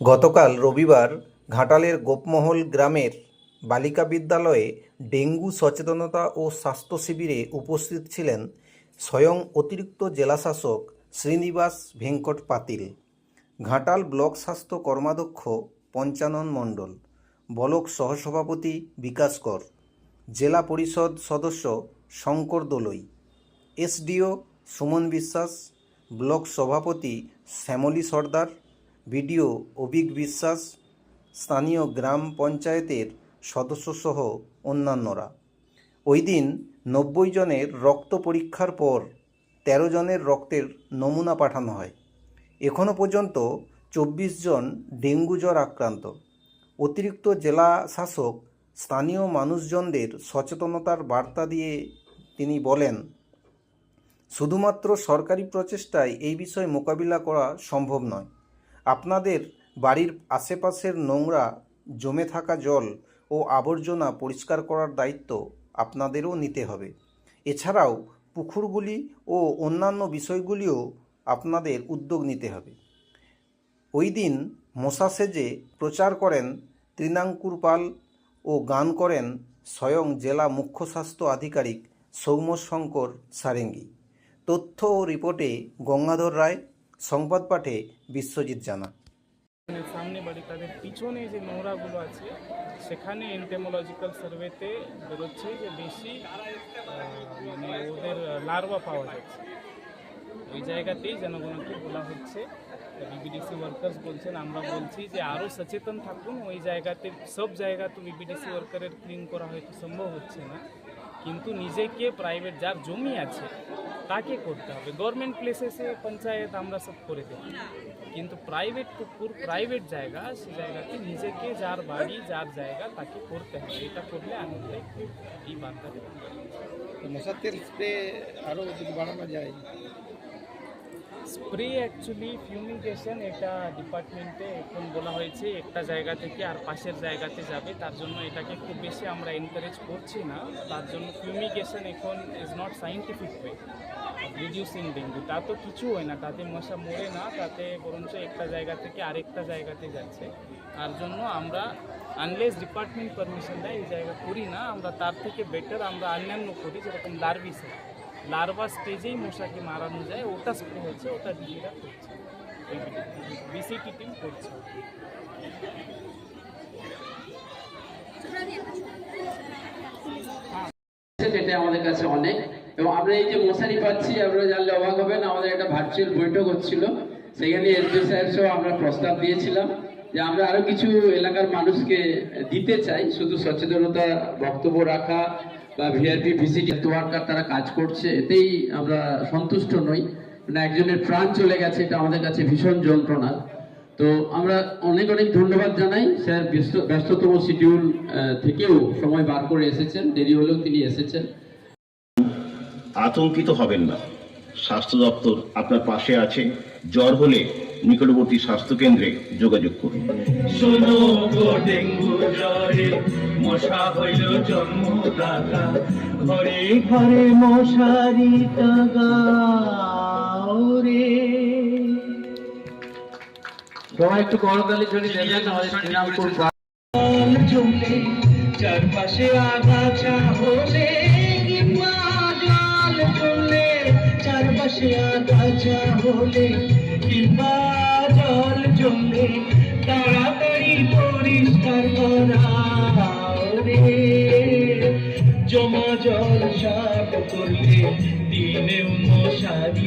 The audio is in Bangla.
গতকাল রবিবার ঘাটালের গোপমহল গ্রামের বালিকা বিদ্যালয়ে ডেঙ্গু সচেতনতা ও স্বাস্থ্য শিবিরে উপস্থিত ছিলেন স্বয়ং অতিরিক্ত জেলাশাসক শ্রীনিবাস ভেঙ্কট পাতিল, ঘাটাল ব্লক স্বাস্থ্য কর্মাধ্যক্ষ পঞ্চানন মণ্ডল, ব্লক সহসভাপতি বিকাশ কর, জেলা পরিষদ সদস্য শঙ্কর দোলই, এসডিও সুমন বিশ্বাস, ব্লক সভাপতি শ্যামলী সর্দার বিডিও অভিক বিশ্বাস, স্থানীয় গ্রাম পঞ্চায়েতের সদস্যসহ অন্যান্যরা। ওই দিন নব্বই জনের রক্ত পরীক্ষার পর তেরো জনের রক্তের নমুনা পাঠানো হয়। এখনও পর্যন্ত চব্বিশ জন ডেঙ্গু জ্বর আক্রান্ত। অতিরিক্ত জেলা শাসক স্থানীয় মানুষজনদের সচেতনতার বার্তা দিয়ে তিনি বলেন, শুধুমাত্র সরকারি প্রচেষ্টায় এই বিষয় মোকাবিলা করা সম্ভব নয়। আপনাদের বাড়ির আশেপাশের নোংরা জমে থাকা জল ও আবর্জনা পরিষ্কার করার দায়িত্ব আপনাদেরও নিতে হবে। এছাড়াও পুকুরগুলি ও অন্যান্য বিষয়গুলিও আপনাদের উদ্যোগ নিতে হবে। ওই দিন মশা সেজে প্রচার করেন ত্রিনাঙ্কুর পাল ও গান করেন স্বয়ং জেলা মুখ্য স্বাস্থ্য আধিকারিক সৌম্যশঙ্কর সারেঙ্গি। তথ্য ও রিপোর্টে গঙ্গাধর রায় সংবাদ পাঠে বিশ্বজিৎ জানা মানে সামনে বাড়ি, তাদের পিছনে যে নোংরাগুলো আছে, সেখানে এন্টেমোলজিক্যাল সার্ভেতে বেরোচ্ছে যে বেশি মানে ওদের লার্ভা পাওয়া যাচ্ছে। ওই জায়গাতেই জনগণকে বলা হচ্ছে বিবিডিসি ওয়ার্কার্স বলছেন, আমরা বলছি যে আরও সচেতন থাকুন, ওই জায়গাতে, সব জায়গা তো বিবিডিসি ওয়ার্কারের ক্লিন করা হয়তো সম্ভব হচ্ছে না। কিন্তু নিজেকে প্রাইভেট যার জমি আছে তাকে করতে হবে গভর্নমেন্ট প্লেসেসে পঞ্চায়েত আমরা সব করে দেব কিন্তু প্রাইভেট পুকুর প্রাইভেট জায়গা সে জায়গাতে নিজেকে যার বাড়ি যার জায়গা তাকে করতে হবে এটা করলে আমি চাই এই বার্তা দেবো মশার তেল স্প্রে আরও যদি বাড়ানো যায় স্প্রে অ্যাকচুয়ালি ফিউমিগেশন এটা ডিপার্টমেন্টে এখন বলা হয়েছে, একটা জায়গা থেকে আর পাশের জায়গাতে যাবে, তার জন্য এটাকে খুব বেশি আমরা এনকারেজ করছি না, তার জন্য ফিউমিগেশন এখন is not scientific way reducing dengue তা তো কিছু হয় না, তাতে মশা মরে না, তাতে বরঞ্চ একটা জায়গা থেকে আরেকটা জায়গাতে যাচ্ছে, তার জন্য আমরা আনলেস ডিপার্টমেন্ট পারমিশন দেয় এই জায়গা করি না, আমরা তার থেকে বেটার আমরা অন্যান্য করি, যেরকম লার্ভিসে লার্ভা স্টেজেই মশাকে মারানো যায়, ওটা স্প্রে হচ্ছে, ওটা দিদিরা করছে। বিসিটি টিম করছে। এটা আমাদের কাছে অনেক। এবং আমরা এই যে মশারি পাচ্ছি, আপনারা জানলে অবাক হবেন, আমাদের একটা ভার্চুয়াল বৈঠক হচ্ছিল। সেখানে এসপি স্যার সহ আমরা প্রস্তাব দিয়েছিলাম যে আমরা আরও কিছু এলাকার মানুষকে দিতে চাই, শুধু সচেতনতা বক্তব্য রাখা বা ভিআরপি ভিসিটি ওয়ার্কার তারা কাজ করছে, এতেই আমরা সন্তুষ্ট নই। মানে একজনের প্রাণ চলে গেছে, এটা আমাদের কাছে ভীষণ যন্ত্রণা। তো আমরা অনেক অনেক ধন্যবাদ জানাই। স্যার ব্যস্ততম শিডিউল থেকেও সময় বার করে এসেছেন। দেরি হলেও তিনি এসেছেন। আতঙ্কিত হবেন না। স্বাস্থ্য দপ্তর আপনার পাশে আছে। জ্বর হলে নিকটবর্তী স্বাস্থ্য কেন্দ্রে যোগাযোগ করুন। মশা হইল জন্মদাতা। ঘরে ঘরে মশারি রে। সবাই একটু করতালি ঝুলি দেবেন শ্রীরামপুর জল চারপাশে আগাছা হলে কিংবা জল জমলে চারপাশে আগাছা হলে জল জমে তাড়াতাড়ি পরিষ্কার করাও রে জমা জল সাফ করলে দিনে মশারি